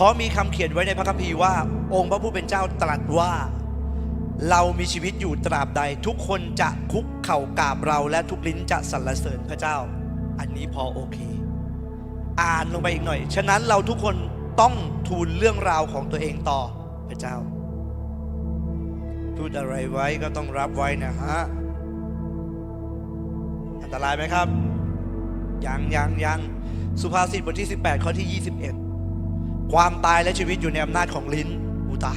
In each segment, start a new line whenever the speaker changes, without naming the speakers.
เพราะมีคำเขียนไว้ในพระคัมภีร์ว่า องค์พระผู้เป็นเจ้าตรัสว่า เรามีชีวิตอยู่ตราบใด ทุกคนจะคุกเข่ากราบเรา และทุกลิ้นจะสรรเสริญพระเจ้า อันนี้พอโอเค อ่านลงไปอีกหน่อย ฉะนั้นเราทุกคนต้องทูลเรื่องราวของตัวเองต่อพระเจ้า พูดอะไรไว้ก็ต้องรับไว้นะฮะอันตรายไหมครับ ยังยังยังสุภาษิตบทที่ 18 ข้อที่ 21 ความตายและชีวิตอยู่ในอำนาจของลิ้นอุตา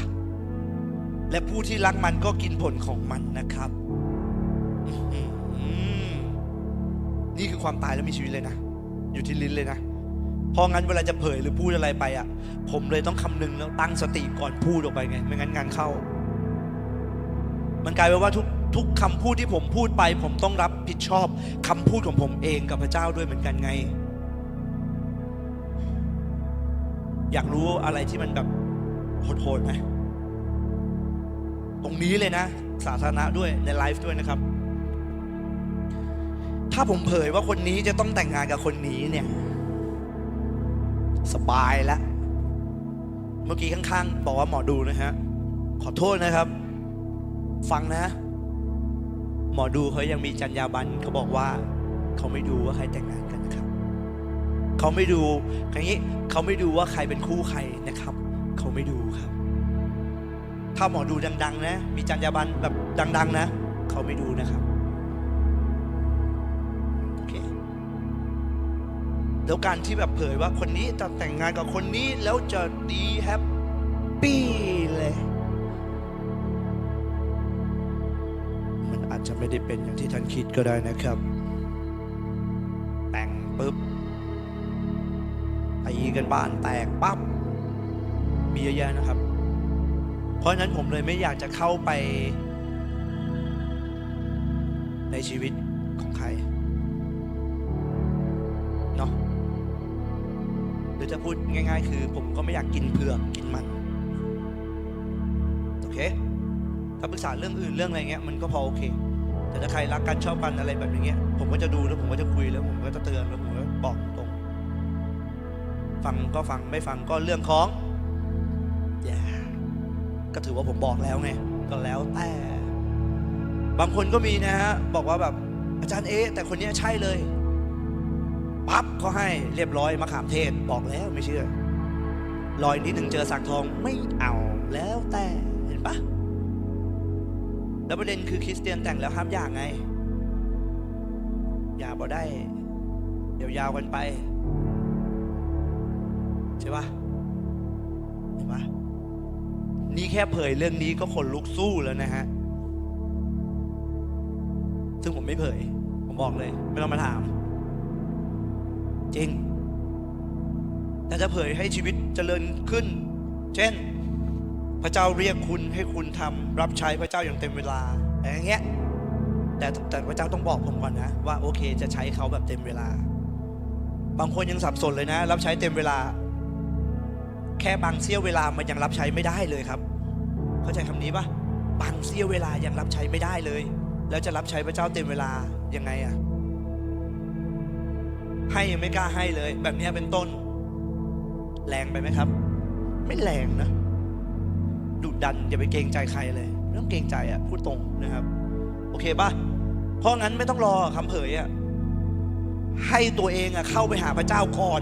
และผู้ที่รักมันก็กินผลของมันนะครับ นี่คือความตายและมีชีวิตเลยนะ อยู่ที่ลิ้นเลยนะเพราะงั้นเวลาจะเผยหรือพูดอะไรไปอะ ผมเลยต้องคำนึงแล้วตั้งสติก่อนพูดออกไปไง ไม่งั้นงานเข้า มันกลายเป็นว่าทุกทุกคำพูดที่ผมพูดไป ผมต้องรับผิดชอบคำพูดของผมเองกับพระเจ้าด้วยเหมือนกันไง อยากรู้อะไรที่มันแบบโหดๆไหมตรงนี้เลยนะ สาธารณะด้วยในไลฟ์ด้วยนะครับ ถ้าผมเผยว่าคนนี้จะต้องแต่งงานกับคนนี้เนี่ย สบายแล้วเมื่อกี้ข้างๆ บอกว่าหมอดูนะฮะ ขอโทษนะครับ ฟังนะ หมอดูเขายังมีจรรยาบรรณเขาบอกว่า เขาไม่ดูว่าใครแต่งงานกันนะครับ เขาไม่ดูอย่างนี้เขาไม่ดูว่าใครเป็นคู่ใครนะครับ เขาไม่ดูครับ ถ้าหมอดูดัง ๆ นะ มีจรรยาบรรณแบบดัง ๆ นะ เขาไม่ดูนะครับโอเคแล้วการที่แบบเผยว่าคนนี้จะแต่งงานกับคนนี้แล้วจะดีแฮปปี้เลยมันอาจจะไม่ได้เป็นอย่างที่ท่านคิดก็ได้นะครับ แต่งปุ๊บ ตีกันบานแตกปั๊บมีเยอะแยะนะครับ เพราะฉะนั้นผมเลยไม่อยากจะเข้าไป ในชีวิตของใครเนาะหรือจะพูดง่าย ๆ คือ ผมก็ไม่อยากกินเผือกกินมันโอเคถ้าปรึกษาเรื่องอื่นเรื่องอะไรเงี้ยมันก็พอโอเค แต่ถ้าใครรักกันชอบกันอะไรแบบนี้ผมก็จะดูแล้วผมก็จะคุยแล้วผมก็จะเตือนแล้วผมก็บอกตร ฟังก็ฟังไม่ฟังก็เรื่องของอย่าก็ถือว่าผมบอกแล้วไงก็แล้วแต่ บางคนก็มีนะฮะบอกว่าแบบอาจารย์เอ๊แต่คนนี้ใช่เลยปั๊บเขาให้เรียบร้อยมะขามเทศบอกแล้วไม่เชื่อรอยนิดหนึ่งเจอสักทองไม่เอาแล้วแต่เห็นปะแล้วประเด็นคือคริสเตียนแต่งแล้วห้ามหย่างไง อย่าบ่ได้ เดี๋ยวยาวกันไป ใช่ปะเห็นปะนี่แค่เผยเรื่องนี้ก็ขนลุกสู้แล้วนะฮะ ซึ่งผมไม่เผย ผมบอกเลย ไม่ต้องมาถาม จริง แต่จะเผยให้ชีวิตเจริญขึ้น เช่น พระเจ้าเรียกคุณให้คุณทำรับใช้พระเจ้าอย่างเต็มเวลาอะไรอย่างเงี้ยแต่แต่พระเจ้าต้องบอกผมก่อนนะ ว่าโอเคจะใช้เขาแบบเต็มเวลา บางคนยังสับสนเลยนะ รับใช้เต็มเวลา แค่บางเสี้ยวเวลามันยังรับใช้ไม่ได้เลยครับ เข้าใจคำนี้ปะบางเสี้ยวเวลายังรับใช้ไม่ได้เลย แล้วจะรับใช้พระเจ้าเต็มเวลายังไงอะให้ยังไม่กล้าให้เลย แบบนี้เป็นต้น แรงไปไหมครับ ไม่แรงนะดุดันอย่าไปเกรงใจใครเลยไม่ต้องเกรงใจอะพูดตรงนะครับ โอเคปะเพราะงั้นไม่ต้องรอคำเผยอะให้ตัวเองอะเข้าไปหาพระเจ้าก่อน